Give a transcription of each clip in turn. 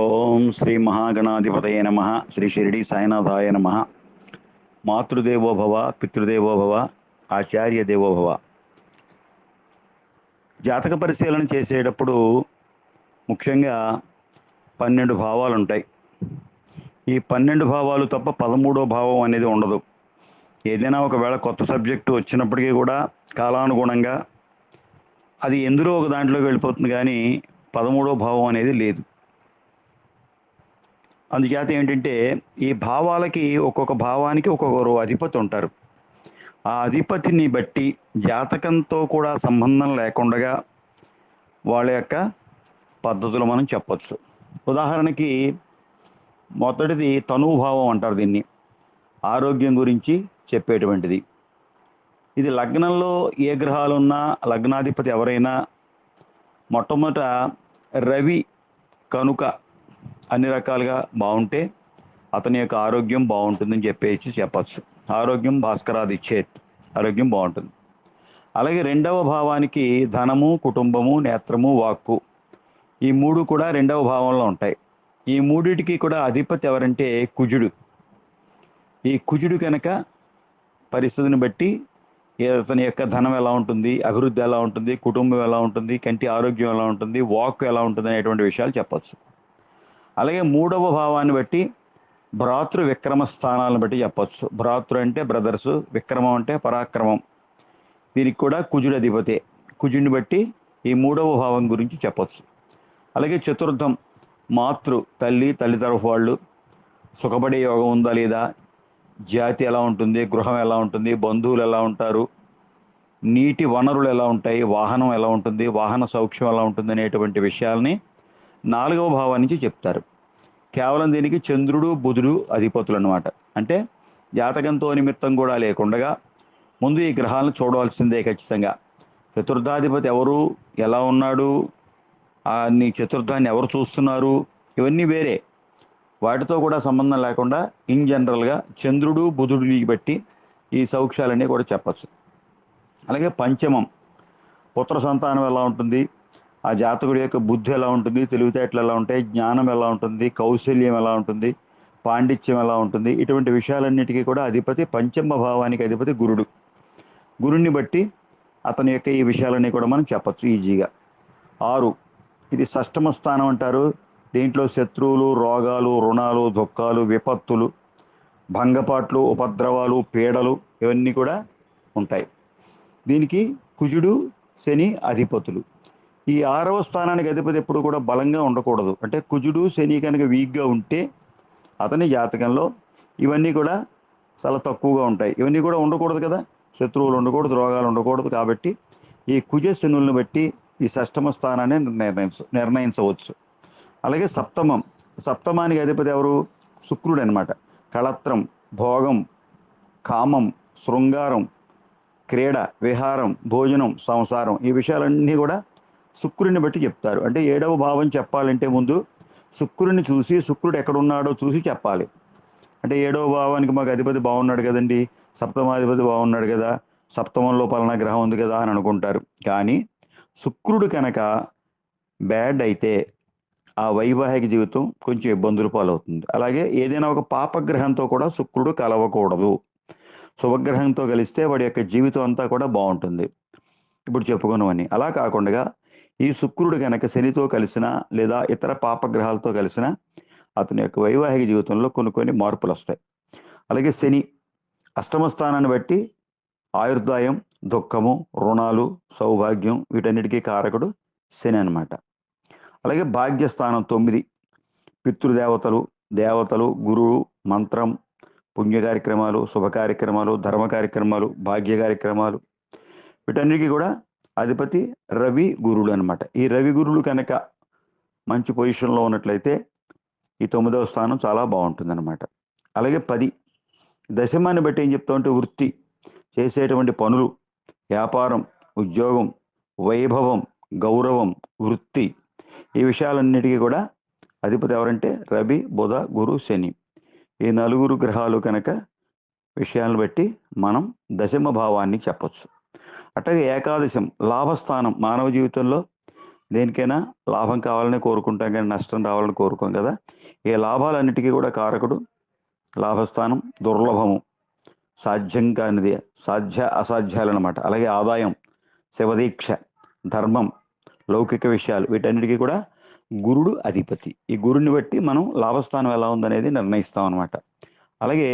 ఓం శ్రీ మహాగణాధిపతయ నమ. శ్రీ షిరిడి సాయినాథాయ నమ. మాతృదేవోభవ పితృదేవోభవ ఆచార్య దేవోభవ జాతక పరిశీలన చేసేటప్పుడు ముఖ్యంగా పన్నెండు భావాలు ఉంటాయి. ఈ పన్నెండు భావాలు తప్ప పదమూడో భావం అనేది ఉండదు. ఏదైనా ఒకవేళ కొత్త సబ్జెక్టు వచ్చినప్పటికీ కూడా కాలానుగుణంగా అది ఎందులో ఒక దాంట్లోకి వెళ్ళిపోతుంది కానీ పదమూడో భావం అనేది లేదు. అందుచేత ఏంటంటే ఈ భావాలకి ఒక్కొక్క భావానికి ఒక్కొక్కరు అధిపతి ఉంటారు. ఆ అధిపతిని బట్టి జాతకంతో కూడా సంబంధం లేకుండా వాళ్ళ యొక్క పద్ధతులు మనం చెప్పచ్చు. ఉదాహరణకి మొదటిది తనుభావం అంటారు దీన్ని. ఆరోగ్యం గురించి చెప్పేటువంటిది. ఇది లగ్నంలో ఏ గ్రహాలు ఉన్నా లగ్నాధిపతి ఎవరైనా మొట్టమొదట రవి కనుక అన్ని రకాలుగా బాగుంటే అతని యొక్క ఆరోగ్యం బాగుంటుందని చెప్పేసి చెప్పచ్చు. ఆరోగ్యం భాస్కరాది చేత్. ఆరోగ్యం బాగుంటుంది. అలాగే రెండవ భావానికి ధనము కుటుంబము నేత్రము వాక్కు. ఈ మూడు కూడా రెండవ భావంలో ఉంటాయి. ఈ మూడిటికి కూడా అధిపతి ఎవరంటే కుజుడు. ఈ కుజుడు కనుక పరిస్థితిని బట్టి అతని యొక్క ధనం ఎలా ఉంటుంది అభివృద్ధి ఎలా ఉంటుంది కుటుంబం ఎలా ఉంటుంది కంటి ఆరోగ్యం ఎలా ఉంటుంది వాక్ ఎలా ఉంటుంది అనేటువంటి విషయాలు చెప్పచ్చు. అలాగే మూడవ భావాన్ని బట్టి భ్రాతృ విక్రమ స్థానాలను బట్టి చెప్పచ్చు. భ్రాతృ అంటే బ్రదర్స్ విక్రమం అంటే పరాక్రమం. దీనికి కూడా కుజుడు అధిపతే. కుజుడిని బట్టి ఈ మూడవ భావం గురించి చెప్పచ్చు. అలాగే చతుర్థం మాతృ తల్లి తల్లి తరఫు వాళ్ళు. సుఖపడే యోగం ఉందా లేదా? జాతి ఎలా ఉంటుంది? గృహం ఎలా ఉంటుంది? బంధువులు ఎలా ఉంటారు? నీటి వనరులు ఎలా ఉంటాయి? వాహనం ఎలా ఉంటుంది? వాహన సౌఖ్యం ఎలా ఉంటుంది? అనేటువంటి విషయాల్ని నాలుగవ భావం నుంచి చెప్తారు. కేవలం దీనికి చంద్రుడు బుధుడు అధిపతులు అనమాట అంటే జాతకంతో నిమిత్తం కూడా లేకుండా ముందు ఈ గ్రహాలను చూడవలసిందే ఖచ్చితంగా. చతుర్థాధిపతి ఎవరు ఎలా ఉన్నాడు ఆ నీ చతుర్థాన్ని ఎవరు చూస్తున్నారు ఇవన్నీ వేరే. వాటితో కూడా సంబంధం లేకుండా ఇన్ జనరల్గా చంద్రుడు బుధుడిని బట్టి ఈ సౌక్ష్యాలన్నీ కూడా చెప్పచ్చు. అలాగే పంచమం. పుత్ర సంతానం ఎలా ఉంటుంది? ఆ జాతకుడి యొక్క బుద్ధి ఎలా ఉంటుంది తెలివితేటలు ఎలా ఉంటాయి జ్ఞానం ఎలా ఉంటుంది కౌశల్యం ఎలా ఉంటుంది పాండిత్యం ఎలా ఉంటుంది ఇటువంటి విషయాలన్నిటికీ కూడా అధిపతి పంచమ భావానికి అధిపతి గురుడు. గురుడిని బట్టి అతని యొక్క ఈ విషయాలన్నీ కూడా మనం చెప్పచ్చు ఈజీగా. ఆరు ఇది షష్టమ స్థానం అంటారు. దీంట్లో శత్రువులు రోగాలు రుణాలు దుఃఖాలు విపత్తులు భంగపాట్లు ఉపద్రవాలు పీడలు ఇవన్నీ కూడా ఉంటాయి. దీనికి కుజుడు శని అధిపతులు. ఈ ఆరవ స్థానానికి అధిపతి ఎప్పుడు కూడా బలంగా ఉండకూడదు. అంటే కుజుడు శని కనుక వీక్గా ఉంటే అతని జాతకంలో ఇవన్నీ కూడా చాలా తక్కువగా ఉంటాయి. ఇవన్నీ కూడా ఉండకూడదు కదా? శత్రువులు ఉండకూడదు రోగాలు ఉండకూడదు కాబట్టి ఈ కుజ శనులను బట్టి ఈ షష్టమ స్థానాన్ని నిర్ణయించ నిర్ణయించవచ్చు. అలాగే సప్తమం. సప్తమానికి అధిపతి ఎవరు? శుక్రుడు అనమాట కళత్రం భోగం కామం శృంగారం క్రీడ విహారం భోజనం సంసారం ఈ విషయాలన్నీ కూడా శుక్రుడిని బట్టి చెప్తారు. అంటే ఏడవ భావం చెప్పాలంటే ముందు శుక్రుడిని చూసి శుక్రుడు ఎక్కడున్నాడో చూసి చెప్పాలి. అంటే ఏడవ భావానికి మాకు అధిపతి బాగున్నాడు కదండి. సప్తమాధిపతి బాగున్నాడు కదా. సప్తమంలో పలానా గ్రహం ఉంది కదా అని అనుకుంటారు. కానీ శుక్రుడు కనుక బ్యాడ్ అయితే ఆ వైవాహిక జీవితం కొంచెం ఇబ్బందులు పాలవుతుంది. అలాగే ఏదైనా ఒక పాపగ్రహంతో కూడా శుక్రుడు కలవకూడదు. శుభగ్రహంతో కలిస్తే వాడి యొక్క జీవితం అంతా కూడా బాగుంటుంది ఇప్పుడు చెప్పుకున్నామని. అలా కాకుండా ఈ శుక్రుడు కనుక శనితో కలిసిన లేదా ఇతర పాపగ్రహాలతో కలిసిన అతని యొక్క వైవాహిక జీవితంలో కొన్ని కొన్ని మార్పులు వస్తాయి. అలాగే శని అష్టమ స్థానాన్ని బట్టి ఆయుర్దాయం దుఃఖము రుణాలు సౌభాగ్యం వీటన్నిటికీ కారకుడు శని అనమాట అలాగే భాగ్యస్థానం తొమ్మిది పితృదేవతలు దేవతలు గురువు మంత్రం పుణ్య కార్యక్రమాలు శుభ కార్యక్రమాలు ధర్మ కార్యక్రమాలు భాగ్య కార్యక్రమాలు వీటన్నిటికీ కూడా అధిపతి రవి గురుడు అనమాట ఈ రవి గురుడు కనుక మంచి పొజిషన్లో ఉన్నట్లయితే ఈ తొమ్మిదవ స్థానం చాలా బాగుంటుంది అనమాట అలాగే పది. దశమాన్ని బట్టి ఏం చెప్తామంటే వృత్తి చేసేటువంటి పనులు వ్యాపారం ఉద్యోగం వైభవం గౌరవం వృత్తి ఈ విషయాలన్నిటికీ కూడా అధిపతి ఎవరంటే రవి బుధ గురు శని. ఈ నలుగురు గ్రహాలు కనుక విషయాలను బట్టి మనం దశమ భావాన్ని చెప్పచ్చు. అట్లాగే ఏకాదశం లాభస్థానం మానవ జీవితంలో దేనికైనా లాభం కావాలని కోరుకుంటాం కానీ నష్టం రావాలని కోరుకోం కదా. ఈ లాభాలన్నిటికీ కూడా కారకుడు లాభస్థానం దుర్లభము సాధ్యం కానిది సాధ్య అసాధ్యాలు అనమాట అలాగే ఆదాయం శివదీక్ష ధర్మం లౌకిక విషయాలు వీటన్నిటికీ కూడా గురుడు అధిపతి. ఈ గురుని బట్టి మనం లాభస్థానం ఎలా ఉందనేది నిర్ణయిస్తాం అనమాట అలాగే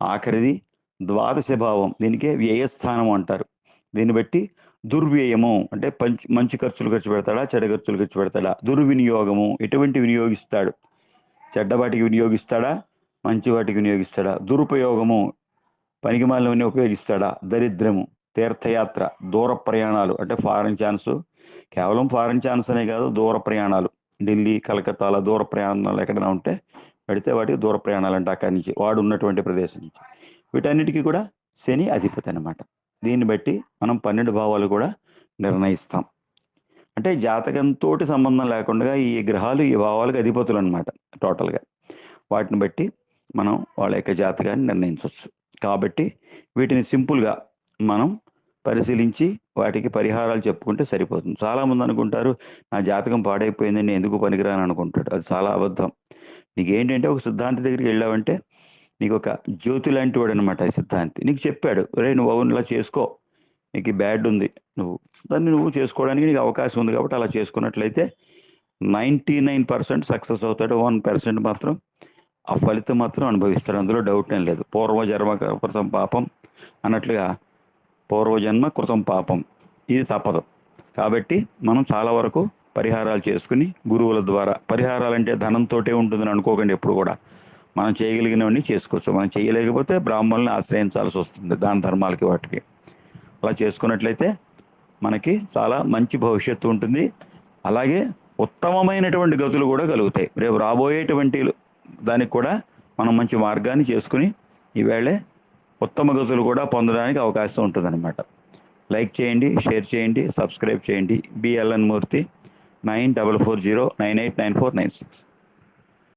ఆఖరిది ద్వాదశ భావం దీనికే వ్యయస్థానం అంటారు. దీన్ని బట్టి దుర్వ్యయము. అంటే పంచి మంచి ఖర్చులు ఖర్చు పెడతాడా చెడ్డ ఖర్చులు ఖర్చు పెడతాడా? దుర్వినియోగము. ఎటువంటి వినియోగిస్తాడు? చెడ్డ వాటికి వినియోగిస్తాడా? మంచి వాటికి వినియోగిస్తాడా? దురుపయోగము. పనికి ఉపయోగిస్తాడా? దరిద్రము. తీర్థయాత్ర. దూర ప్రయాణాలు. అంటే ఫారెన్ ఛాన్స్. కేవలం ఫారెన్ ఛాన్స్ అనే కాదు దూర ప్రయాణాలు. ఢిల్లీ కలకత్తాల దూర ప్రయాణాలు ఎక్కడైనా ఉంటే పెడితే వాటికి దూర ప్రయాణాలు అంటే అక్కడి నుంచి. వాడు ఉన్నటువంటి ప్రదేశం నుంచి. వీటన్నిటికీ కూడా శని అధిపతి అనమాట దీన్ని బట్టి మనం పన్నెండు భావాలు కూడా నిర్ణయిస్తాం. అంటే జాతకంతో సంబంధం లేకుండా ఈ గ్రహాలు ఈ భావాలకు అధిపతులు అనమాట టోటల్గా. వాటిని బట్టి మనం వాళ్ళ యొక్క జాతకాన్ని నిర్ణయించవచ్చు కాబట్టి వీటిని సింపుల్గా మనం పరిశీలించి వాటికి పరిహారాలు చెప్పుకుంటే సరిపోతుంది. చాలామంది అనుకుంటారు నా జాతకం పాడైపోయింది నేను ఎందుకు పనికిరాను అనుకుంటాడు అది చాలా అబద్ధం. నీకేంటంటే ఒక సిద్ధాంతి దగ్గరికి వెళ్ళావంటే నీకు ఒక జ్యోతి లాంటి వాడు అనమాట ఈ సిద్ధాంతి. నీకు చెప్పాడు రే నువ్వు అవునులా చేసుకో. నీకు బ్యాడ్ ఉంది. నువ్వు దాన్ని నువ్వు చేసుకోవడానికి నీకు అవకాశం ఉంది కాబట్టి అలా చేసుకున్నట్లయితే నైంటీ నైన్ పర్సెంట్ సక్సెస్ అవుతాడు. వన్ పర్సెంట్ మాత్రం ఆ ఫలితం మాత్రం అనుభవిస్తాడు. అందులో డౌట్ ఏం లేదు. పూర్వజన్మ కృతం పాపం అన్నట్లుగా పూర్వజన్మ కృతం పాపం. ఇది తప్పదు. కాబట్టి మనం చాలా వరకు పరిహారాలు చేసుకుని గురువుల ద్వారా పరిహారాలు అంటే ధనంతోటే ఉంటుందని అనుకోకండి ఎప్పుడు కూడా. మనం చేయగలిగినవన్నీ చేసుకోవచ్చు. మనం చేయలేకపోతే బ్రాహ్మణుల్ని ఆశ్రయించాల్సి వస్తుంది దాన ధర్మాలకి వాటికి. అలా చేసుకున్నట్లయితే మనకి చాలా మంచి భవిష్యత్తు ఉంటుంది. అలాగే ఉత్తమమైనటువంటి గతులు కూడా కలుగుతాయి. రేపు రాబోయేటువంటి దానికి కూడా మనం మంచి మార్గాన్ని చేసుకుని ఈవేళే ఉత్తమ గతులు కూడా పొందడానికి అవకాశం ఉంటుందన్నమాట. లైక్ చేయండి షేర్ చేయండి సబ్స్క్రైబ్ చేయండి. BLN Murthy nine double four zero nine eight nine four nine six.